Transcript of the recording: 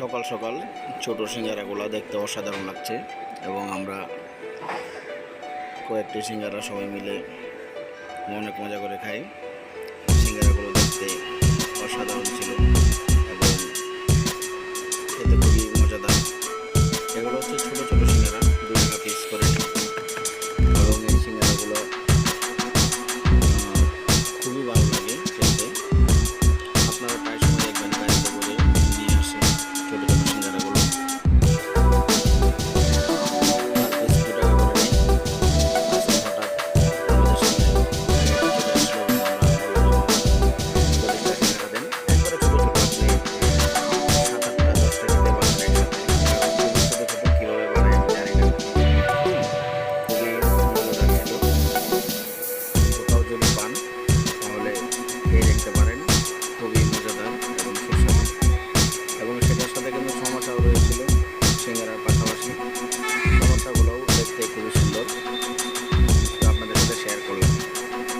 সকাল সকাল ছোট সিঙ্গারাগুলো দেখতে অসাধারণ লাগছে এবং আমরা কয়েকটি সিঙ্গারা সবাই মিলে অনেক মজা করে খাই। director